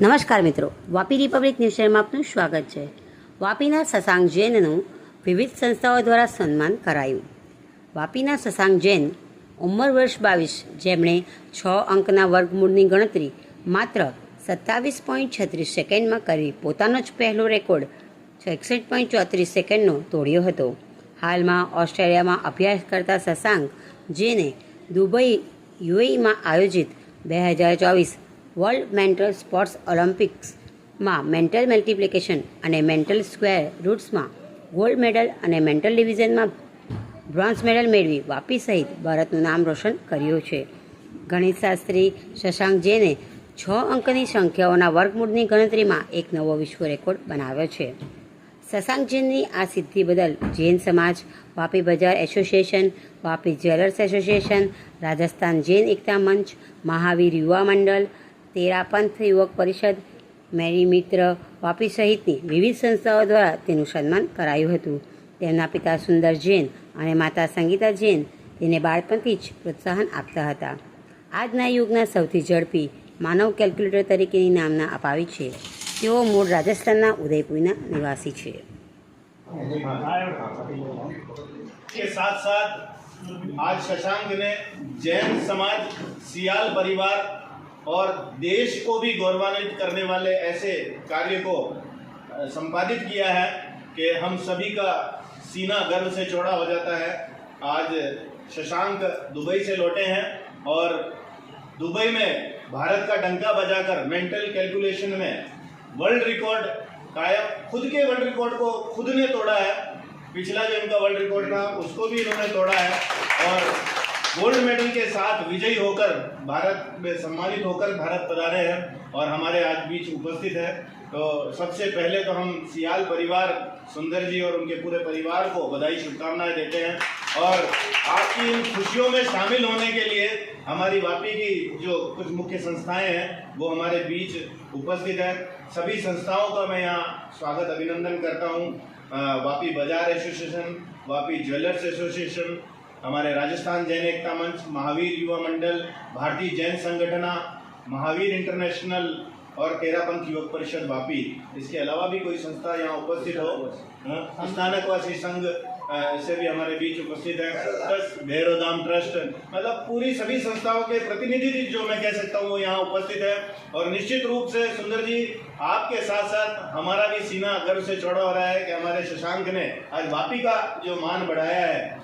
નમસ્કાર મિત્રો. Vapi Republic news ચેનલમાં આપનું સ્વાગત છે. વાપીના શશાંક જૈનનું વિવિધ સંસ્થાઓ દ્વારા સન્માન કરાયું. વાપીના શશાંક જૈન ઉંમર વર્ષ બાવીસ, જેમણે છ અંકના વર્ગમૂળની ગણતરી માત્ર સત્તાવીસ પોઈન્ટ છત્રીસ સેકન્ડમાં કરી, પોતાનો જ પહેલો રેકોર્ડ એકસઠ પોઈન્ટ ચોત્રીસ સેકન્ડનો તોડ્યો હતો. હાલમાં ઓસ્ટ્રેલિયામાં અભ્યાસ કરતા શશાંક જેને દુબઈ યુએઈમાં આયોજિત બે હજાર ચોવીસ વર્લ્ડ મેન્ટલ સ્પોર્ટ્સ ઓલિમ્પિક્સમાં મેન્ટલ મલ્ટિપ્લિકેશન અને મેન્ટલ સ્ક્વેર રૂટ્સમાં ગોલ્ડ મેડલ અને મેન્ટલ ડિવિઝનમાં બ્રોન્ઝ મેડલ મેળવી વાપી સહિત ભારતનું નામ રોશન કર્યું છે. ગણિતશાસ્ત્રી શશાંક જૈને છ અંકની સંખ્યાઓના વર્ગમૂળની ગણતરીમાં એક નવો વિશ્વ રેકોર્ડ બનાવ્યો છે. શશાંક જૈનની આ સિદ્ધિ બદલ જૈન સમાજ, વાપી બજાર association, Vapi jewellers association, Rajasthan Jain Ekta Manch, Mahavir Yuva મંડળ તેરાપંથ યુવક પરિષદ મેરી મિત્ર વાપી સહિતની વિવિધ સંસ્થાઓ દ્વારા તેનું સન્માન કરાયું હતું તેમના પિતા સુંદર જૈન અને માતા સંગીતા જૈન તેને બાળપણથી જ પ્રોત્સાહન આપતા હતા આજના યુગના સૌથી ઝડપી માનવ કેલ્ક્યુલેટર તરીકેની નામના અપાવી છે તેઓ મૂળ રાજસ્થાનના ઉદયપુરના નિવાસી છે के साथ साथ आज शशांक ने जैन समाज सियाल परिवार और देश को भी गौरवान्वित करने वाले ऐसे कार्य को संपादित किया है कि हम सभी का सीना गर्व से चौड़ा हो जाता है। आज शशांक दुबई से लौटे हैं और दुबई में भारत का डंका बजाकर मेंटल कैलकुलेशन में वर्ल्ड रिकॉर्ड कायम, खुद के वर्ल्ड रिकॉर्ड को खुद ने तोड़ा है। पिछला जो इनका वर्ल्ड रिकॉर्ड था, उसको भी इन्होंने तोड़ा है। और गोल्ड मेडल के साथ विजयी होकर भारत में सम्मानित होकर भारत पधारे हैं और हमारे आज बीच उपस्थित है। तो सबसे पहले तो हम सियाल परिवार, सुंदर जी और उनके पूरे परिवार को बधाई, शुभकामनाएँ देते हैं। और आपकी इन खुशियों में शामिल होने के लिए हमारी वापी की जो कुछ मुख्य संस्थाएँ हैं, वो हमारे बीच उपस्थित है। सभी संस्थाओं का मैं यहाँ स्वागत, अभिनंदन करता हूँ। वापी बाज़ार एसोसिएशन, वापी ज्वेलर्स एसोसिएशन हमारे राजस्थान जैन एकता मंच महावीर युवा मंडल भारतीय जैन संगठना महावीर इंटरनेशनल और तेरापंथ युवक परिषद वापी इसके अलावा भी कोई संस्था यहाँ उपस्थित हो? हाँ, स्नातकवासी संघ से भी हमारे बीच उपस्थित है। Plus Bhairavdham trust. मतलब पूरी सभी संस्थाओं के प्रतिनिधि जो मैं कह सकता हूँ वो यहाँ उपस्थित है। और निश्चित रूप से सुंदर जी आपके साथ साथ हमारा भी सीना गर्व से चौड़ा हो रहा है कि हमारे शशांक ने आज वापी का जो मान बढ़ाया है